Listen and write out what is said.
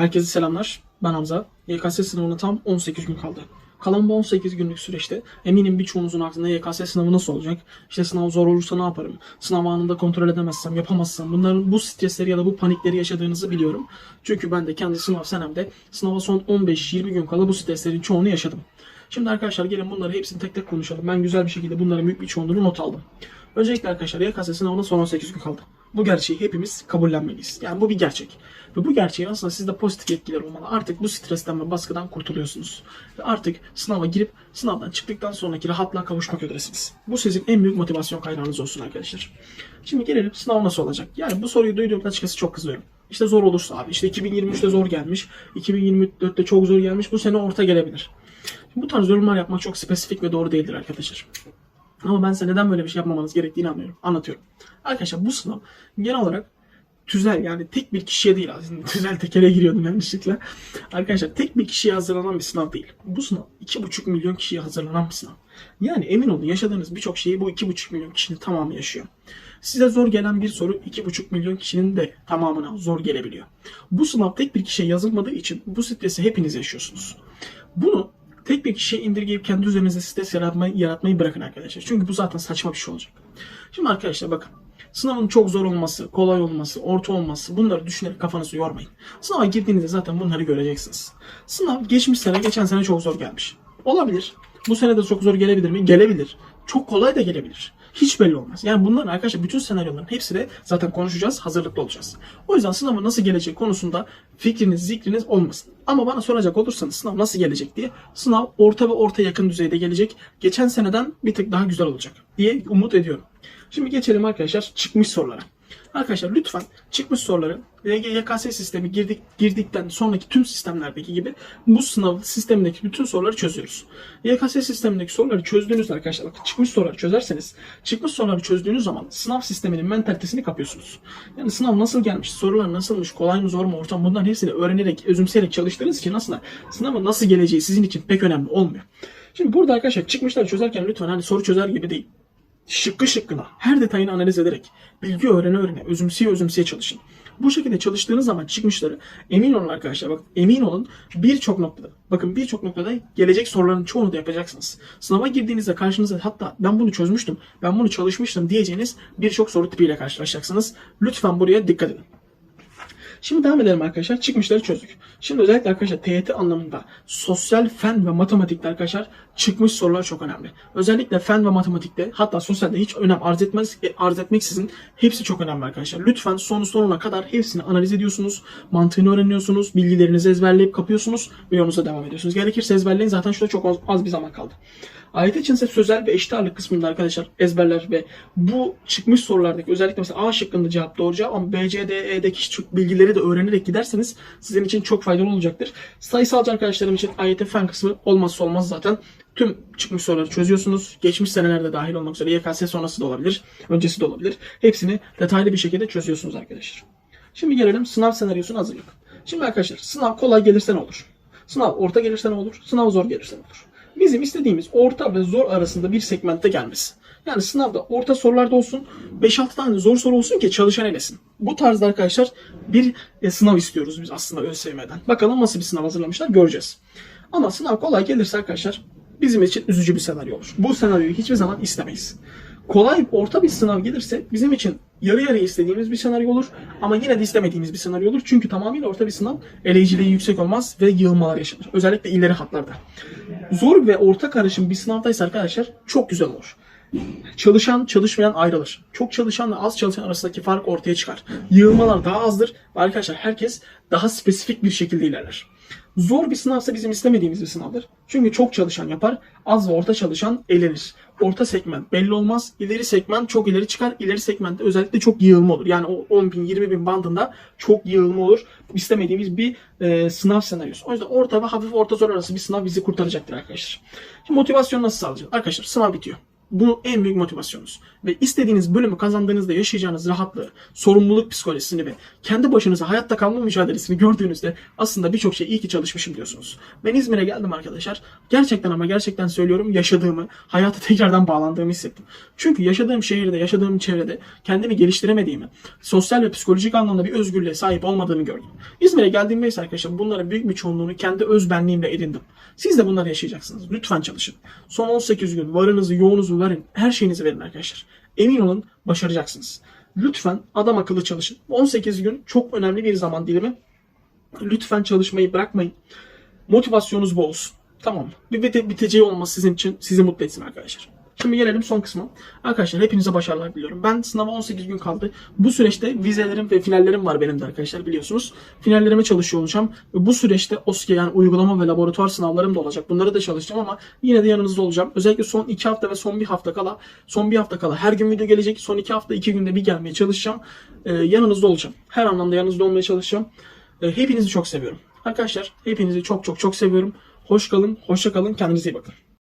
Herkese selamlar. Ben Hamza. YKS sınavına tam 18 gün kaldı. Kalan bu 18 günlük süreçte eminim birçoğunuzun aklında YKS sınavı nasıl olacak? İşte sınav zor olursa ne yaparım? Sınav anında kontrol edemezsem, yapamazsam bunların bu stresleri ya da bu panikleri yaşadığınızı biliyorum. Çünkü ben de kendi sınav senemde sınava son 15-20 gün kala bu streslerin çoğunu yaşadım. Şimdi arkadaşlar gelin bunları hepsini tek tek konuşalım. Ben güzel bir şekilde bunların büyük bir çoğunluğunu not aldım. Öncelikle arkadaşlar YKS sınavına son 18 gün kaldı. Bu gerçeği hepimiz kabullenmeliyiz. Yani bu bir gerçek. Ve bu gerçeği aslında sizde pozitif etkiler olmalı. Artık bu stresten ve baskıdan kurtuluyorsunuz. Ve artık sınava girip sınavdan çıktıktan sonraki rahatlığa kavuşmak üzeresiniz. Bu sizin en büyük motivasyon kaynağınız olsun arkadaşlar. Şimdi gelelim sınav nasıl olacak? Yani bu soruyu duyduğumda açıkçası çok kızıyorum. İşte zor olursa abi. İşte 2023'te zor gelmiş. 2024'te çok zor gelmiş. Bu sene orta gelebilir. Bu tarz yorumlar yapmak çok spesifik ve doğru değildir arkadaşlar. Ama ben size neden böyle bir şey yapmamanız gerektiğini anlıyorum. Anlatıyorum. Arkadaşlar bu sınav genel olarak tüzel yani tek bir kişiye değil aslında. Tüzel tekere giriyordum yanlışlıkla. Arkadaşlar tek bir kişiye hazırlanan bir sınav değil. Bu sınav 2,5 milyon kişiye hazırlanan bir sınav. Yani emin olun yaşadığınız birçok şeyi bu 2,5 milyon kişinin tamamı yaşıyor. Size zor gelen bir soru 2,5 milyon kişinin de tamamına zor gelebiliyor. Bu sınav tek bir kişiye yazılmadığı için bu stresi hepiniz yaşıyorsunuz. Bunu tek bir kişiye indirgeyip kendi üzerinize stres yaratmayı, yaratmayı bırakın arkadaşlar. Çünkü bu zaten saçma bir şey olacak. Şimdi arkadaşlar bakın. Sınavın çok zor olması, kolay olması, orta olması bunları düşünerek kafanızı yormayın. Sınava girdiğinizde zaten bunları göreceksiniz. Sınav geçmiş sene, geçen sene çok zor gelmiş. Olabilir. Bu sene de çok zor gelebilir mi? Gelebilir. Çok kolay da gelebilir. Hiç belli olmaz. Yani bunların arkadaşlar bütün senaryoların hepsi de zaten konuşacağız, hazırlıklı olacağız. O yüzden sınavın nasıl gelecek konusunda fikriniz, zikriniz olmasın. Ama bana soracak olursanız sınav nasıl gelecek diye sınav orta ve orta yakın düzeyde gelecek. Geçen seneden bir tık daha güzel olacak diye umut ediyorum. Şimdi geçelim arkadaşlar çıkmış sorulara. Arkadaşlar lütfen çıkmış soruları YKS sistemi girdik, girdikten sonraki tüm sistemlerdeki gibi bu sınav sistemindeki bütün soruları çözüyoruz. YKS sistemindeki soruları çözdüğünüzde arkadaşlar bakın çıkmış soruları çözerseniz çıkmış soruları çözdüğünüz zaman sınav sisteminin mentalitesini kapıyorsunuz. Yani sınav nasıl gelmiş, sorular nasılmış, kolay mı zor mu, ortam bunların hepsini öğrenerek, özümseyerek çalıştığınız için aslında sınavın nasıl geleceği sizin için pek önemli olmuyor. Şimdi burada arkadaşlar çıkmışları çözerken lütfen hani soru çözer gibi değil şıkkı şıkkına her detayını analiz ederek bilgi öğrene öğrene özümseye özümseye çalışın. Bu şekilde çalıştığınız zaman çıkmışları emin olun arkadaşlar bak emin olun birçok noktada bakın birçok noktada gelecek soruların çoğunu da yapacaksınız. Sınava girdiğinizde karşınıza hatta ben bunu çözmüştüm ben bunu çalışmıştım diyeceğiniz birçok soru tipiyle karşılaşacaksınız. Lütfen buraya dikkat edin. Şimdi devam edelim arkadaşlar. Çıkmışları çözdük. Şimdi özellikle arkadaşlar TYT anlamında sosyal fen ve matematikte arkadaşlar çıkmış sorular çok önemli. Özellikle fen ve matematikte hatta sosyalde hiç önem arz etmez e, arz etmeksizin hepsi çok önemli arkadaşlar. Lütfen sonu sonuna kadar hepsini analiz ediyorsunuz. Mantığını öğreniyorsunuz. Bilgilerinizi ezberleyip kapıyorsunuz ve yolunuza devam ediyorsunuz. Gerekirse ezberleyin. Zaten şurada çok az, az bir zaman kaldı. Ayet için ise sözel ve eşit ağırlık kısmında arkadaşlar ezberler ve bu çıkmış sorulardaki özellikle mesela A şıkkında cevap doğru cevap ama B, C, D, E'deki bilgileri de öğrenerek giderseniz sizin için çok faydalı olacaktır. Sayısalcı arkadaşlarım için AYT fen kısmı olmazsa olmaz zaten. Tüm çıkmış soruları çözüyorsunuz. Geçmiş senelerde dahil olmak üzere YKS sonrası da olabilir, öncesi de olabilir. Hepsini detaylı bir şekilde çözüyorsunuz arkadaşlar. Şimdi gelelim sınav senaryosuna hazırlık. Şimdi arkadaşlar sınav kolay gelirse ne olur? Sınav orta gelirse ne olur? Sınav zor gelirse ne olur? Bizim istediğimiz orta ve zor arasında bir segmentte gelmesi. Yani sınavda orta sorularda olsun 5-6 tane zor soru olsun ki çalışan elesin. Bu tarzda arkadaşlar bir e, sınav istiyoruz biz aslında ÖSYM'den. Bakalım nasıl bir sınav hazırlamışlar göreceğiz. Ama sınav kolay gelirse arkadaşlar bizim için üzücü bir senaryo olur. Bu senaryoyu hiçbir zaman istemeyiz. Kolay orta bir sınav gelirse bizim için yarı yarıya istediğimiz bir senaryo olur ama yine de istemediğimiz bir senaryo olur. Çünkü tamamıyla orta bir sınav eleyiciliği yüksek olmaz ve yığılmalar yaşanır. Özellikle ileri hatlarda. Zor ve orta karışım bir sınavdaysa arkadaşlar çok güzel olur. Çalışan çalışmayan ayrılır. Çok çalışanla az çalışan arasındaki fark ortaya çıkar. Yığılmalar daha azdır ve arkadaşlar herkes daha spesifik bir şekilde ilerler. Zor bir sınavsa bizim istemediğimiz bir sınavdır. Çünkü çok çalışan yapar, az ve orta çalışan elenir. Orta segment belli olmaz, ileri segment çok ileri çıkar. İleri segmentte özellikle çok yığılma olur. Yani o 10 bin, 20 bin bandında çok yığılma olur. İstemediğimiz bir e, sınav senaryosu. O yüzden orta ve hafif orta zor arası bir sınav bizi kurtaracaktır arkadaşlar. Şimdi motivasyon nasıl sağlayacağız? Arkadaşlar sınav bitiyor. Bu en büyük motivasyonunuz. Ve istediğiniz bölümü kazandığınızda yaşayacağınız rahatlığı, sorumluluk psikolojisini ve kendi başınıza hayatta kalma mücadelesini gördüğünüzde aslında birçok şey iyi ki çalışmışım diyorsunuz. Ben İzmir'e geldim arkadaşlar. Gerçekten ama gerçekten söylüyorum yaşadığımı, hayata tekrardan bağlandığımı hissettim. Çünkü yaşadığım şehirde, yaşadığım çevrede kendimi geliştiremediğimi, sosyal ve psikolojik anlamda bir özgürlüğe sahip olmadığımı gördüm. İzmir'e geldiğimde ise arkadaşlar bunların büyük bir çoğunluğunu kendi öz benliğimle edindim. Siz de bunları yaşayacaksınız. Lütfen çalışın. Son 18 gün varınızı, yoğunuzu verin. Her şeyinizi verin arkadaşlar. Emin olun başaracaksınız. Lütfen adam akıllı çalışın. 18 gün çok önemli bir zaman dilimi. Lütfen çalışmayı bırakmayın. Motivasyonunuz bu olsun. Tamam mı? Bir bite- biteceği olması sizin için sizi mutlu etsin arkadaşlar. Şimdi gelelim son kısma. Arkadaşlar hepinize başarılar diliyorum. Ben sınava 18 gün kaldı. Bu süreçte vizelerim ve finallerim var benim de arkadaşlar biliyorsunuz. Finallerime çalışıyor olacağım. Bu süreçte OSKİ yani uygulama ve laboratuvar sınavlarım da olacak. Bunları da çalışacağım ama yine de yanınızda olacağım. Özellikle son 2 hafta ve son bir hafta kala son bir hafta kala her gün video gelecek. Son 2 hafta 2 günde bir gelmeye çalışacağım. Ee, yanınızda olacağım. Her anlamda yanınızda olmaya çalışacağım. Ee, hepinizi çok seviyorum. Arkadaşlar hepinizi çok çok çok seviyorum. Hoş kalın, hoşça kalın. Kendinize iyi bakın.